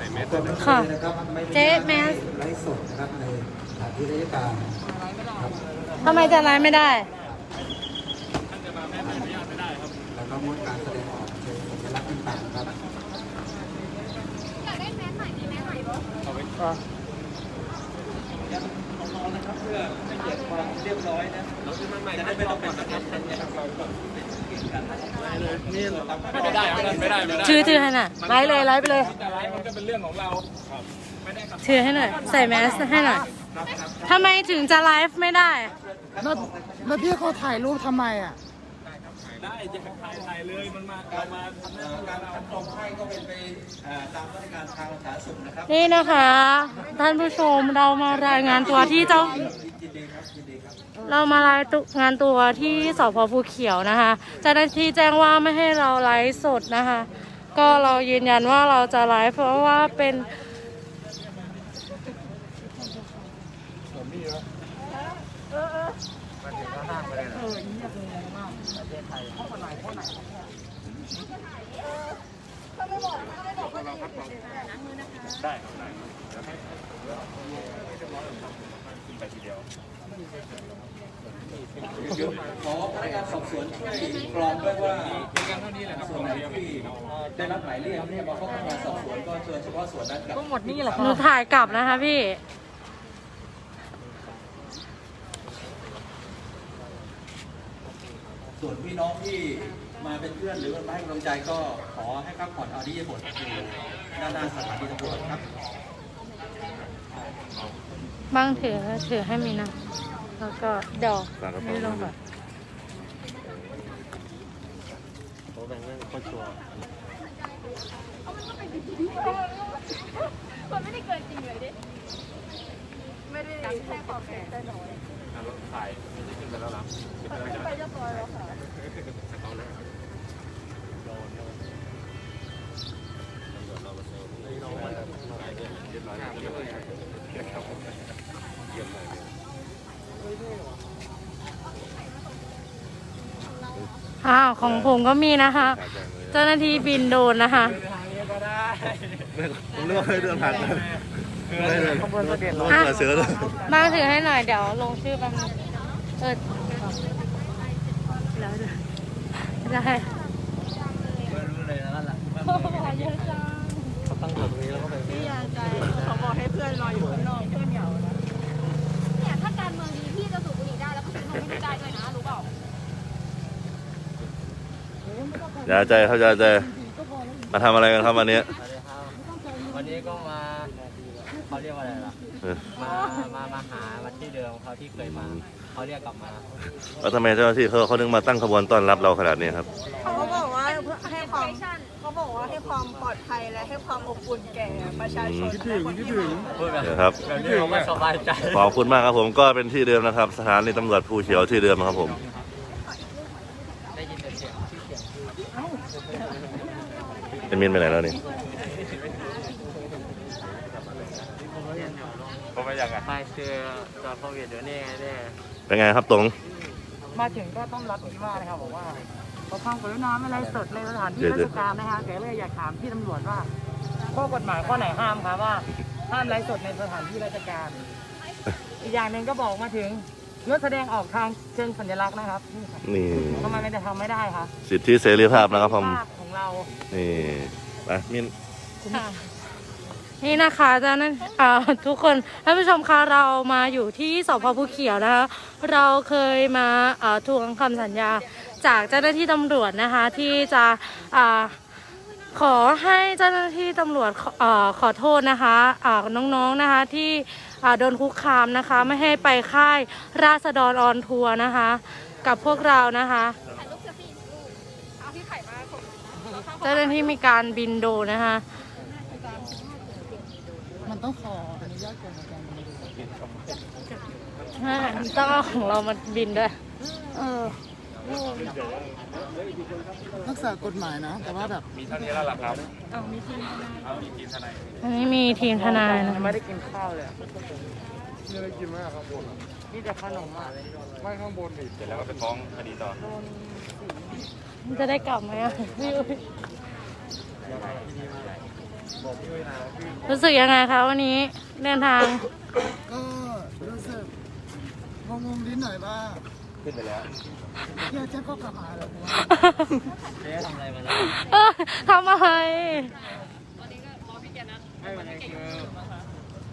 ค่ะนะครับไม่เจ๊แมสไลฟ์สดนะครับในสถานที่ราชการครับทำไมจะไลฟ์ไม่ได้ แล้วก็งดการแสดงออกเชิงสัญลักษณ์ต่างๆครับไม่ ได้ไม่ได้ไม่ได้ไม่ได้ชื่อถือให้หน่อยไลฟ์เลยไลฟ์ไปเลยอะไรมันก็เป็นเรื่องของเราถือให้หน่อยใส่แมสให้หน่อยทำไมถึงจะไลฟ์ไม่ได้แล้วแล้วพี่เขาถ่ายรูปทำไมอะได้จะถ่ายถ่ายเลยมันมาเอามาทำหน้าที่เรานี่นะคะ ท่านผู้ชมเรามารายงานตัวที่เจ้า เรามารายงานตัวที่สพภูเขียวนะคะเจ้าหน้าที่แจ้งว่าไม่ให้เราไลฟ์สดนะคะ ก็เรายืนยันว่าเราจะไลฟ์เพราะว่าเป็นได้ครับได้เดี๋ยวให้ขึ้นไปทีเดียว ขอพนักงานสอบสวนช่วยกรองด้วยว่ามีกันเท่านี้แหละครับส่วนไหนที่ได้รับหมายเรียกเนี่ยมาเข้าพนักงานสอบสวนก็เชิญเฉพาะส่วนนั้นกับหนูถ่ายกลับนะคะพี่ ส่วนพี่น้องที่มาเป็นเพื่อนหรือมาให้กำลังใจก็ขอให้พักผ่อนเอาที่บทอยู่ด้านหน้าสถานีตำรวจครับ บ้างถือถือให้มีนะ แล้วก็เดี๋ยวให้ลงก่อนมันไม่ได้เกินจริงเลยดิ ไม่ได้แค่ขอบแขนได้น้อยรถถ่ายไม่ได้ขึ้นไปแล้วหรอขึ้นไปมันแล้วไปเรียบร้อยแล้วค่ะเอาเลยโดนโดนตำรวจเรามาเซลล์นี่น้องมาถ่ายเนี่ยเรียบร้อยแล้วเรียบร้อยครับเยี่ยมเลย อ้าวของผมก็มีนะคะ เจ้าหน้าที่บินโดรนนะคะ ผมเลือกให้เดินผ่านไปไม่เลยขบวนเสด็จรถเสือเลยบ้างถือให้หน่อยเดี๋ยวลงชื่อแป๊บนึงเออแล้วได้พี่ยาใจเขาบอกให้เพื่อนรออยู่ข้างนอกเพื่อนเหงานะเนี่ยถ้าการเมืองดีพี่จะสูบบุหรี่ได้แล้วก็สูบนมไม่ได้ด้วยนะรู้เปล่า อย่าใจเข้าใจใจ มาทำอะไรกันครับวันนี้ วันนี้ก็มาเขาเรียกว่าอะไรล่ะเออมา มา มาหามาที่เดิมเขาที่เคยมา เขาเรียกกลับมา แล้วทำไมเจ้าหน้าที่เขาเขานึกมาตั้งขบวนต้อนรับเราขนาดนี้ครับ เขาบอกว่าให้ความเขาบอกว่าให้ความปลอดภัยและให้ความอบอุ่นแก่ประชาชนและคนที่มาพูดแบบเดี๋ยวครับ แบบนี้เขาไม่สบายใจ ขอบคุณมากครับผมก็เป็นที่เดิมนะครับ สถานีตำรวจภูเขียวที่เดิมครับผม ได้ยินแต่เสียงชื่อเสียง เป็นมินไปไหนแล้วนี่เขาไม่ยังไงไม่คือจอดโควิดเดี๋ยวนี้ไงเนี่ยเป็นไงครับตรงมาถึงก็ต้องรับที่ว่านะครับบอกว่าขอความกรุณาไม่ไลฟ์สดในสถานที่ราชการนะคะแกเลยอยากถามพี่ตำรวจว่าข้อกฎหมายข้อไหนห้ามครับว่า ห้ามไลฟ์สดในสถานที่ราชการ อีกอย่างหนึ่งก็บอกมาถึงงดแสดงออกทางเชิงสัญลักษณ์นะครับนี่ค่ะนี่ทำไมมันจะทำไม่ได้คะสิทธิเสรีภาพนะครับผมภาพของเรานี่ ไปมินค่ะนี่นะคะเจ้าหนั้นอ่าทุกคนท่านผู้ชมคะเรามาอยู่ที่สพภูเขียวนะคะ เราเคยมาอ่าทวงคำสัญญาจากเจ้าหน้าที่ตำรวจนะคะ ที่จะอ่าขอให้เจ้าหน้าที่ตำรวจขออาขอโทษนะคะอ่าน้องๆนะคะที่อ่าโดนคุกคามนะคะ ไม่ให้ไปค่ายราษฎรออนทัวร์นะคะ กับพวกเรานะคะ เจ้าหน้าที่มีการบินโดรนนะคะ มันต้องขออนุญาตก่อนในการบินใช่ต้องเอาของเรามาบินด้วย เออรักษากฎหมายนะ แต่ว่าแบบมีเท่านี้แล้วหรอครับเอามีทีมเอามีทีมทนายอันนี้มีทีมทนายนะไม่ได้กินข้าวเลยอะไม่ได้กินมากครับผม นี่แต่ขนมอะไม่ข้างบนดิเสร็จแล้วก็ไปฟ้องคดีต่อจะได้กลับไหมอะพี่อุ๊ยบอกพี่ไว้นะพี่ขอรู้สึกยังไงคะวันนี้เดินทาง ก็รู้สึกงงๆนิดหน่อยว่าขึ้นไปแล้วเที่ยวเจ๊ก็กลับมาแล้วผมว่าเจ๊ทำอะไรมาแล้วเออทำอะไรไม่วันนี้คือ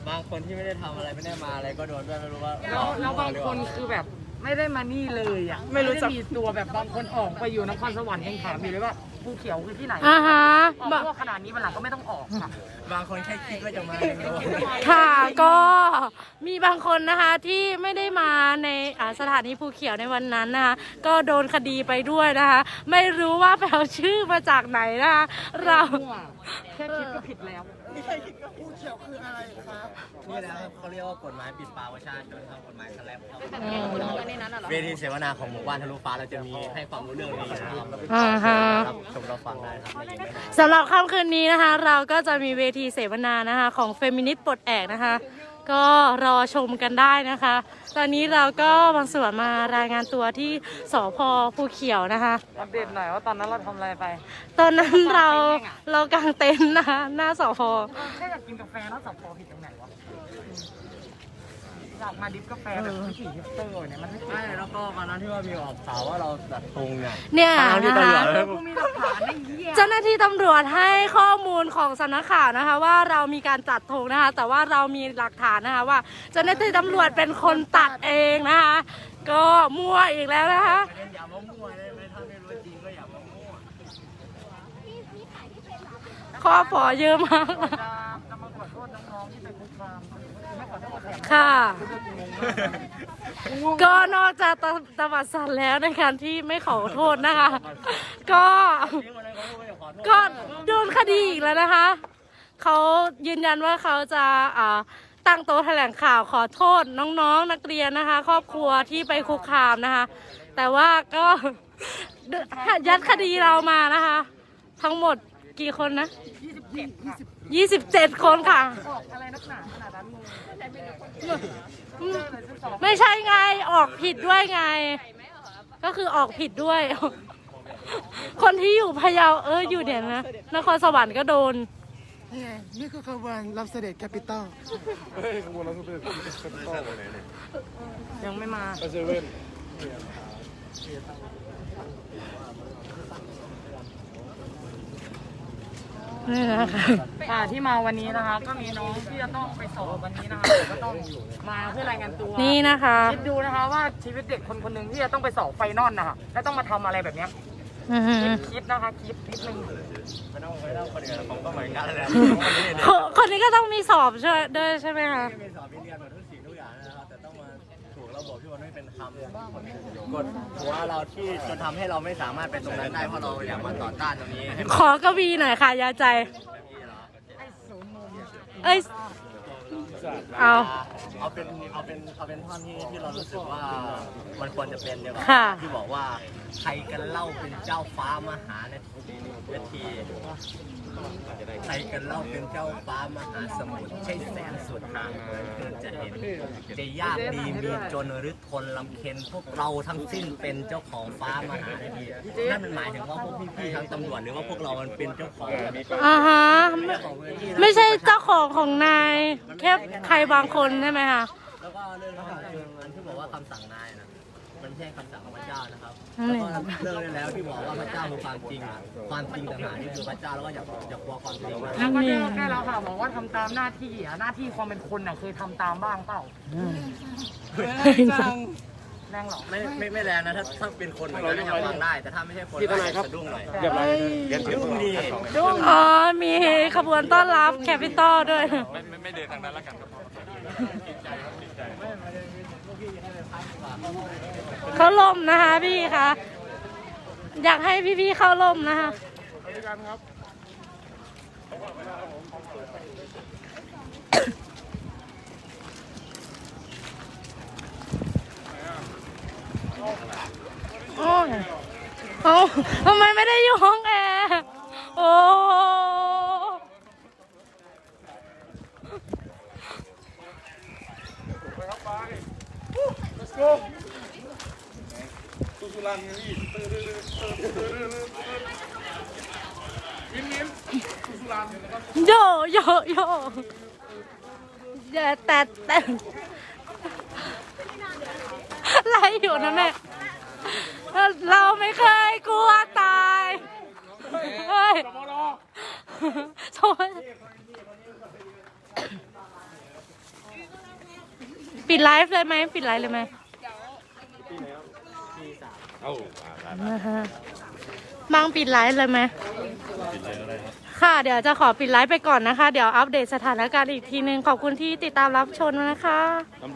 บางคนที่ไม่ได้ทำอะไรไม่ได้มาอะไรก็โดนด้วยไม่รู้ว่าแล้วแล้วบางคนคือแบบไม่ได้มานี่เลยอะไม่รู้จะมีตัวแบบบางคนออกไปอยู่นครสวรรค์ยังถามอยู่เลยว่าภูเขียวคือที่ไหนอ่าฮะ ออกบะทั่วขนาดนี้มันหลังก็ไม่ต้องออกค่ะบางคนแค่คิดว่าจะมาเองโดนค่ะก็มีบางคนนะคะที่ไม่ได้มาในอ่าสถานีภูเขียวในวันนั้นนะคะก็โดนคดีไปด้วยนะคะ ไม่รู้ว่าไปเอาชื่อมาจากไหนนะคะเรา แค่คิดก็ผิดแล้ว ผู้เขียวคืออะไรครับนี่แหละครับเขาเรียกว่ากฎหมายปิดปากประชาชนครับกฎหมายสแลปครับเวทีเสวนาของหมู่บ้านทะลุฟ้าเราจะมีให้ความรู้เรื่องนี้นะครับอ่าฮะ รับชมรับฟังได้ครับในอีกไม่นานสำหรับค่ำคืนนี้นะคะ เราก็จะมีเวทีเสวนานะคะ ของเฟมินิสต์ปลดแอกนะคะ ก็รอชมกันได้นะคะ ตอนนี้เราก็บางส่วนมารายงานตัวที่สพภูเขียวนะคะ อัปเดตหน่อยว่าตอนนั้นเราทำอะไรไปตอนนั้นเราเรากางเต็นท์นะคะ หน้าสพแค่อยากกินกาแฟแล้วสับพอผิดตรงไหนวะอยากมาดิฟกาแฟแบบวิถีฮิปสเตอร์เนี่ยมันไม่ไม่แล้วก็วันนั้นที่ว่ามีออกข่าวว่าเราตัดธงเนี่ยเนี่ยทางที่นะตำรวคะจกูมีหลักฐานไอ้เหี้ยเจ้าหน้าที่ตำรวจให้ข้อมูลของสำนักข่าวนะคะ ว่าเรามีการตัดธงนะคะ แต่ว่าเรามีหลักฐานนะคะว่าเจ้าหน้าที่ตำรวจเป็นคนตัดเองนะคะ ก็มั่วอีกแล้วนะคะ อย่ามามั่วได้ไหมถ้าไม่รู้จริงก็อย่ามามั่วข้อฝอเยอะมาก จะจะมาขอโทษน้องๆที่ไปคุกคามไม่ขอโทษแทนค่ะก็นอกจากตะตะวัดสันแล้วในการที่ไม่ขอโทษนะคะ ก็ที่วันนั้นเขาพูดว่าจะขอโทษ ก็โดนคดีอีกแล้วนะคะ เขายืนยันว่าเขาจะอ่า ตั้งโต๊ะแถลงข่าวขอโทษน้องๆนักเรียนนะคะ ครอบครัวที่ไปคุกคามนะคะ แต่ว่าก็ยัดคดีเรามานะคะ ทั้งหมดกี่คนนะ 27 คนค่ะ อะไรนักหนาขนาดนั้นงงไม่ใช่ไงออกผิดด้วยไง ก็คือออกผิดด้วย คนที่อยู่พะเยาเอออยู่เนี่ยนะนครสวรรค์ก็โดน นี่ไงนี่คือขบวนรับเสด็จแคปิตอลเฮ้ยขบวนเราคือเป็นคาปิตอลไหนเนี่ยยังไม่มาไปเซเว่นนี่นะคะค่ะที่มาวันนี้นะคะ ก็มีน้องที่จะต้องไปสอบวันนี้นะคะ ก็ต้องมาเพื่อรายงานตัวนี่นะคะคิดดูนะคะว่าชีวิตเด็กคนคนหนึ่งที่จะต้องไปสอบไฟนอลนะคะแล้วต้องมาทำอะไรแบบเนี้ย อือหือคิดนะคะคิดนิดนึงไม่ต้องไม่ต้องคนอื่นผมก็เหมือนกันแหละคนคนนี้ก็ต้องมีสอบช่วยด้วยใช่ไหมคะไม่มีสอบมีเรียนหมดทุกสิ่งทุกอย่างนะครับแต่ต้องมาถูกระบบที่มันไม่เป็นธรรมกดหัวเราที่จนทำให้เราไม่สามารถเป็นตรงนั้นได้เพราะเราอยากมาต่อต้านตรงนี้ให้มันขอกวีหน่อยค่ะยาใจ เอ้ย เอา เอาเป็นเอาเป็นเอาเป็นท่อนที่ที่เรารู้สึกว่ามันควรจะเป็นดีกว่าค่ะ ที่บอกว่าใครกันเล่าเป็นเจ้าฟ้ามหานาทีใครกันเล่าเป็นเจ้าฟ้ามหาสมุทรใช่แสนสุดห่างเกินจะเห็นจะยากดีมีจนหรือทนลำเค็นพวกเราทั้งสิ้นเป็นเจ้าของฟ้ามหานาทีนั่นมันหมายถึงว่าพวกพี่ๆทั้งตำรวจหรือว่าพวกเรามันเป็นเจ้าของอ่าฮะเจ้าของพื้นที่ไม่ใช่เจ้าของของนาย แค่ใครบางคนใช่ไหมคะแล้วก็เรื่องนี้เรื่องนั้นที่บอกว่าคำสั่งนายนะ มันไม่ใช่คำสั่งของพระเจ้านะครับอืมแล้วก็เรื่องนี้แล้วที่บอกว่าพระเจ้าคือความจริงอะความจริงต่างหากที่คือพระเจ้าแล้วก็อย่าอย่ากลัวความจริงนะแล้วก็เลือกได้แล้วค่ะบอกว่าทำตามหน้าที่อะหน้าที่ความเป็นคนอะเคยทำตามบ้างเปล่าแรงเหรอไม่ไม่ไม่แรงนะถ้าถ้าเป็นคนเหมือนกันก็ยังฟังได้ แต่ถ้าไม่ใช่คนพี่ทนายครับสะดุ้งหน่อยเรียบร้อยเรียนเสียงสะดุ้งดีอ๋อมีขบวนต้อนรับแคปิตอลด้วย ไม่ไม่ไม่เดินทางนั้นแล้วกันครับ เขาล่มนะคะพี่คะอยากให้พี่ๆเข้าล่มนะคะโอ้ยเอาทำไมไม่ได้อยู่ห้องแอร์ โอ้ go สุรันนี่ยิ้มยิ้มสุโยโยโยอย่าแต่แต่อะไรอยู่นะแม่เราไม่เคยกลัวตายเฮ้ยโทษปิดไลฟ์เลยไหมปิดไลฟ์เลยไหม นะฮะบางปิดไลฟ์เลยไหมปิดเลยก็ได้ครับค่ะ เดี๋ยวจะขอปิดไลฟ์ไปก่อนนะคะ เดี๋ยวอัปเดตสถานการณ์อีกทีนึง ขอบคุณที่ติดตามรับชมนะคะ